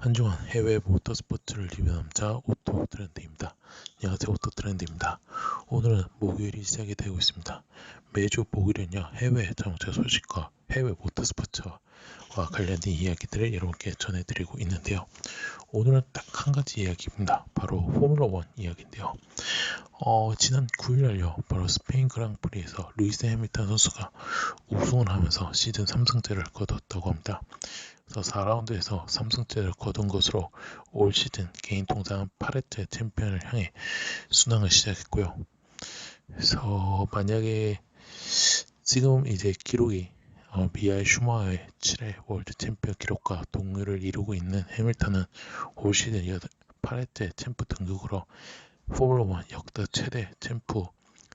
한주간 해외 모터 스포츠를 리뷰 남자 오토 트렌드입니다. 안녕하세요 오토 트렌드입니다. 오늘은 목요일이 시작이 되고 있습니다. 매주 목요일은요 해외 자동차 소식과 해외 모터 스포츠와 관련된 이야기들을 여러분께 전해드리고 있는데요. 오늘은 딱 한 가지 이야기입니다. 바로 포뮬러 1 이야기인데요. 어, 지난 9일날요 바로 스페인 그랑프리에서 루이스 해밀턴 선수가 우승을 하면서 시즌 3승째를 거뒀다고 합니다. 그래서 4라운드에서 3승째를 거둔 것으로 올 시즌 개인 통산 8회째 챔피언을 향해 순항을 시작했고요. 그래서 만약에 지금 이제 기록이 어, 비아의 슈마의 7회 월드 챔피언 기록과 동률을 이루고 있는 해밀턴은 올 시즌 8회째 챔프 등극으로 1 역대 최대 챔프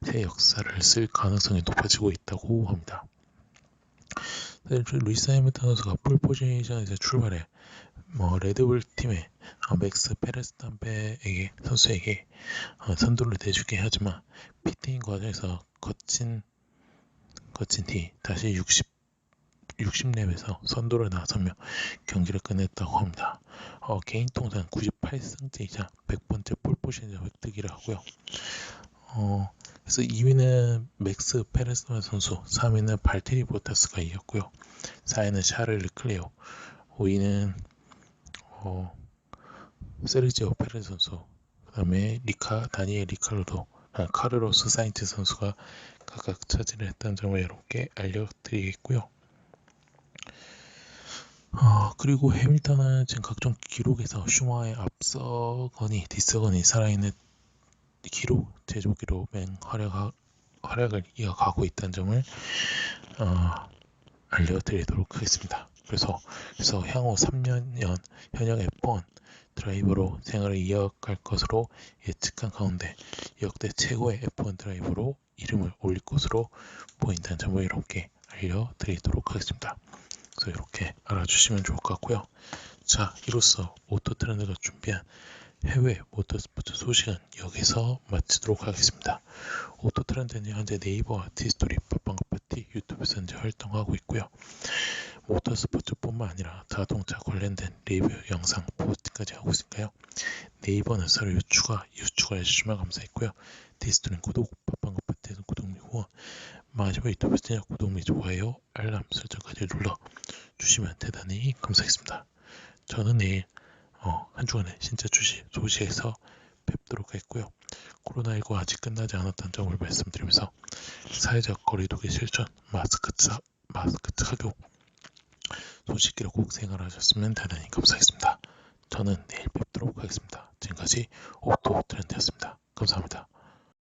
새 역사를 쓸 가능성이 높아지고 있다고 합니다. 루이스 해밀턴 선수가 풀 포지션에서 출발해 뭐 레드불 팀의 어, 맥스 페레스탄페에게 선수에게 어, 선두를 내주게 하지만 피팅 과정에서 거친 거친 뒤 다시 60 60렙에서 선두를 나서며 경기를 끝냈다고 합니다. 어, 개인 통산 98승째이자 100번째 폴포지션 획득이라 하고요. 어, 그래서 2위는 맥스 페레스마 선수, 3위는 발테리 보타스가 이겼고요. 4위는 샤를 르클레오, 5위는 어, 세르지오 페레 선수, 그 다음에 리카 다니엘 리카르도, 아, 카르로스 사인트 선수가 각각 차지를 했다는 점을 여러분께 알려드리겠고요. 어, 그리고 해밀턴은 지금 각종 기록에서 슈마의 앞서거니 뒤서거니 살아있는 기록, 제조기로 맹 활약, 활약을 이어가고 있다는 점을 어, 알려드리도록 하겠습니다. 그래서, 그래서 향후 3년 현역 F1 드라이버로 생활을 이어갈 것으로 예측한 가운데 역대 최고의 F1 드라이버로 이름을 올릴 것으로 보인다는 점을 이렇게 알려드리도록 하겠습니다. 그래서 이렇게 알아주시면 좋을 것 같고요. 자, 이로써 오토 트렌드가 준비한 해외 모터스포츠 소식은 여기서 마치도록 하겠습니다. 오토트렌드는 현재 네이버와 티스토리, 팟빵과パ티 유튜브에서 현재 활동하고 있고요. 모터스포츠뿐만 아니라 자동차 관련된 리뷰 영상 포스트까지 하고 있으니까요. 네이버는 서로 유추가 유추가 해주시면 감사했고요. 디스토리는 구독, 팟빵과パ티에서 구독 및 후원, 마지막 유튜브에서 구독 및 좋아요, 알람 설정까지 눌러 주시면 대단히 감사하겠습니다. 저는 내일 어, 한 주간의 진짜 주식 소식에서 뵙도록 하겠고요. 코로나19 아직 끝나지 않았다는 점을 말씀드리면서 사회적 거리두기 실천, 마스크 차, 마스크 착용 소식기로 꼭 생활하셨으면 대단히 감사하겠습니다. 저는 내일 뵙도록 하겠습니다. 지금까지 옥토 트렌드였습니다. 감사합니다.